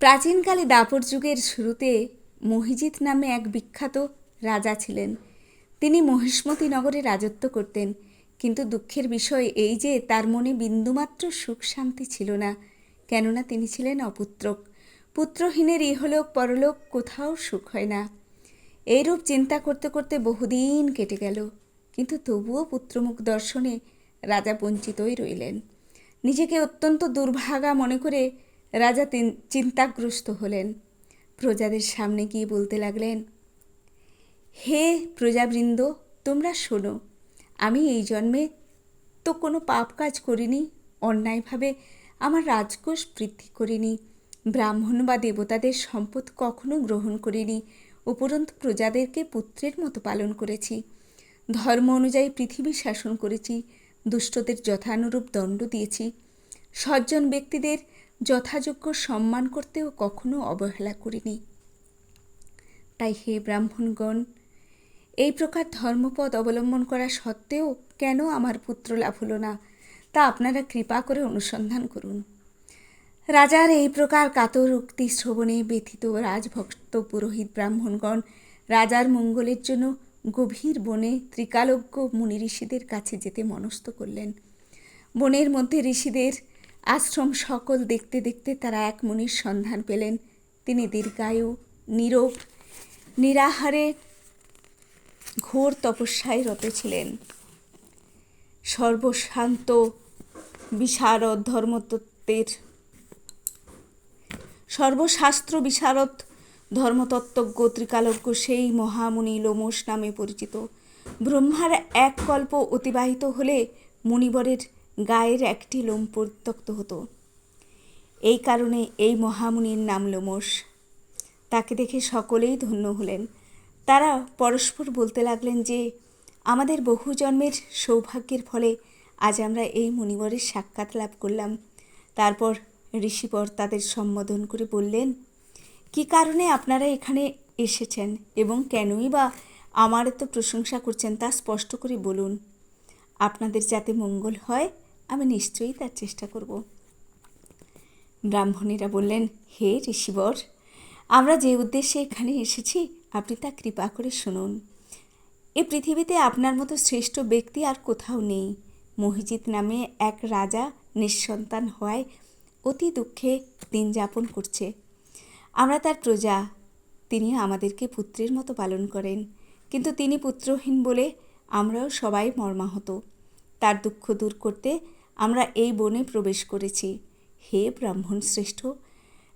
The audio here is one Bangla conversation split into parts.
প্রাচীনকালে দাপর যুগের শুরুতে মহিজিৎ নামে এক বিখ্যাত রাজা ছিলেন। তিনি মহিষ্মতি নগরে রাজত্ব করতেন, কিন্তু দুঃখের বিষয় এই যে তার মনে বিন্দুমাত্র সুখ শান্তি ছিল না, কেননা তিনি ছিলেন অপুত্রক। পুত্রহীনের ইহলোক পরলোক কোথাও সুখ হয় না। এইরূপ চিন্তা করতে করতে বহুদিন কেটে গেল, কিন্তু তবুও পুত্রমুখ দর্শনে রাজা বঞ্চিতই রইলেন। নিজেকে অত্যন্ত দুর্ভাগা মনে করে রাজা তিন- চিন্তাগ্রস্ত হলেন। প্রজাদের সামনে গিয়ে বলতে লাগলেন, হে প্রজাবৃন্দ, তোমরা শোনো, আমি এই জন্মে তো কোনো পাপ কাজ করিনি, অন্যায়ভাবে আমার রাজকোষ বৃদ্ধি করিনি, ব্রাহ্মণ বা দেবতাদের সম্পদ কখনো গ্রহণ করিনি, উপরন্তু প্রজাদেরকে পুত্রের মতো পালন করেছি। ধর্ম অনুযায়ী পৃথিবী শাসন করেছি, দুষ্টদের যথানুরূপ দণ্ড দিয়েছি। সজ্জন ব্যক্তিদের যথাযোগ্য সম্মান করতেও কখনো অবহেলা করিনি। তাই হে ব্রাহ্মণগণ, এই প্রকার ধর্মপদ অবলম্বন করা সত্ত্বেও কেন আমার পুত্র লাভ হলো না, তা আপনারা কৃপা করে অনুসন্ধান করুন। রাজার এই প্রকার কাতর উক্তি শ্রবণে ব্যথিত রাজভক্ত পুরোহিত ব্রাহ্মণগণ রাজার মঙ্গলের জন্য গভীর বনে ত্রিকালজ্ঞ মুনি ঋষিদের কাছে যেতে মনস্থ করলেন। বনের মধ্যে ঋষিদের আশ্রম সকল দেখতে দেখতে তারা এক মুনির সন্ধান পেলেন। তিনি দীর্ঘায়ু, নীরব, নিরাহারে ঘোর তপস্যায় রত ছিলেন। সর্বশান্ত, বিশারদ ধর্মতত্ত্বের, সর্বশাস্ত্র বিশারদ ধর্মতত্ত্বজ্ঞ ত্রিকালজ্ঞ সেই মহামুনি লোমস নামে পরিচিত। ব্রহ্মার এক কল্প অতিবাহিত হলে মুনিবরের গায়ের একটি লোম পরিত্যক্ত হতো। এই কারণে এই মহামুনির নাম লোমস তাকে দেখে সকলেই ধন্য হলেন। তারা পরস্পর বলতে লাগলেন যে, আমাদের বহু জন্মের সৌভাগ্যের ফলে আজ আমরা এই মুনিবরের সাক্ষাৎ লাভ করলাম। তারপর ঋষিবর তাদের সম্বোধন করে বললেন, কি কারণে আপনারা এখানে এসেছেন এবং কেনই বা আমার এত প্রশংসা করছেন তা স্পষ্ট করে বলুন। আপনাদের যাতে মঙ্গল হয় আমি নিশ্চয়ই তার চেষ্টা করব। ব্রাহ্মণীরা বললেন, হে ঋষিবর, আমরা যে উদ্দেশ্যে এখানে এসেছি, আপনি তা কৃপা করে শুনুন। এ পৃথিবীতে আপনার মতো শ্রেষ্ঠ ব্যক্তি আর কোথাও নেই। মহিজিৎ নামে এক রাজা নিঃসন্তান হওয়ায় অতি দুঃখে দিন যাপন করছে। আমরা তার প্রজা তিনি আমাদেরকে পুত্রের মতো পালন করেন। কিন্তু তিনি পুত্রহীন বলে আমরাও সবাই মর্মাহত। তার দুঃখ দূর করতে আমরা এই বনে প্রবেশ করেছি। হে ব্রাহ্মণ শ্রেষ্ঠ,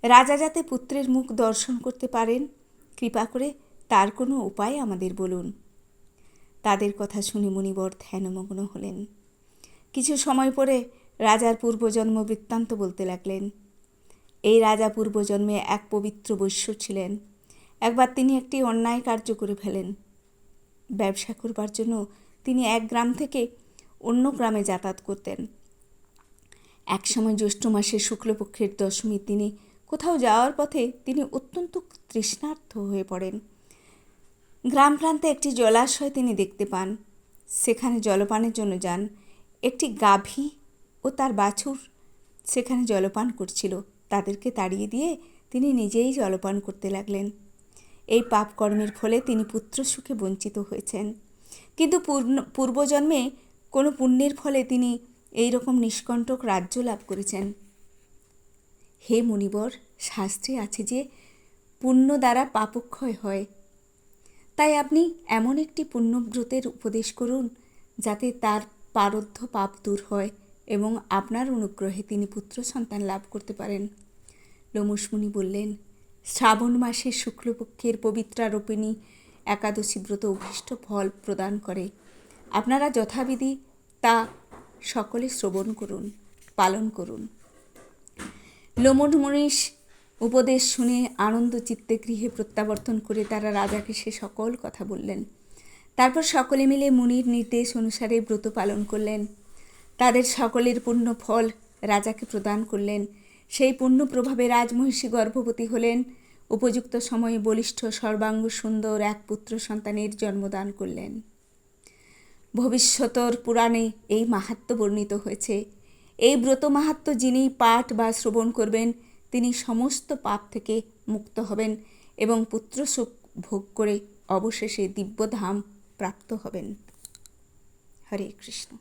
রাজা যাতে পুত্রের মুখ দর্শন করতে পারেন, কৃপা করে তার কোনো উপায় আমাদের বলুন। তাদের কথা শুনে মুনিবর ধ্যানমগ্ন হলেন। কিছু সময় পরে রাজার পূর্বজন্ম বৃত্তান্ত বলতে লাগলেন। এই রাজা পূর্বজন্মে এক পবিত্র বৈশ্য ছিলেন। একবার তিনি একটি অন্যায় কার্য করে ফেলেন। ব্যবসা করবার জন্য তিনি এক গ্রাম থেকে অন্য গ্রামে যাতায়াত করতেন। একসময় জ্যৈষ্ঠ মাসের শুক্লপক্ষের দশমীর দিনে কোথাও যাওয়ার পথে তিনি অত্যন্ত তৃষ্ণার্থ হয়ে পড়েন। গ্রাম প্রান্তে একটি জলাশয় তিনি দেখতে পান। সেখানে জলপানের জন্য যান। একটি গাভী ও তার বাছুর সেখানে জলপান করছিল। তাদেরকে তাড়িয়ে দিয়ে তিনি নিজেই জলপান করতে লাগলেন। এই পাপ কর্মের ফলে তিনি পুত্র সুখে বঞ্চিত হয়েছেন। কিন্তু পূর্ণ- পূর্বজন্মে কোনো পুণ্যের ফলে তিনি এই রকম নিষ্কণ্টক রাজ্য লাভ করেছেন। হে মুনিবর, শাস্ত্রে আছে যে, পুণ্য দ্বারা পাপক্ষয় হয়। তাই আপনি এমন একটি পুণ্যব্রতের উপদেশ করুন, যাতে তার পারদ্ধ পাপ দূর হয় এবং আপনার অনুগ্রহে তিনি পুত্র সন্তান লাভ করতে পারেন। লোমসমুনি বললেন, শ্রাবণ মাসে শুক্লপক্ষের পবিত্রারোপিণী একাদশী ব্রত অভীষ্ট ফল প্রদান করে। আপনারা যথাবিধি তা সকলে শ্রবণ করুন, পালন করুন। লোমন মনীষ উপদেশ শুনে আনন্দ চিত্তে গৃহে প্রত্যাবর্তন করে তারা রাজাকে সে সকল কথা বললেন। তারপর সকলে মিলে মুনির নির্দেশ অনুসারে ব্রত পালন করলেন। তাদের সকলের পূর্ণ ফল রাজাকে প্রদান করলেন। সেই পূর্ণ প্রভাবে রাজমহিষী গর্ভবতী হলেন। উপযুক্ত সময়ে বলিষ্ঠ, সর্বাঙ্গ, সুন্দর এক পুত্র সন্তানের জন্মদান করলেন। ভবিষ্যতর পুরাণে এই মাহাত্ম বর্ণিত হয়েছে। এই ব্রত মাহাত্ম যিনি পাঠ বা শ্রবণ করবেন, তিনি সমস্ত পাপ থেকে মুক্ত হবেন এবং পুত্র সুখ ভোগ করে অবশেষে দিব্যধাম প্রাপ্ত হবেন। হরে কৃষ্ণ।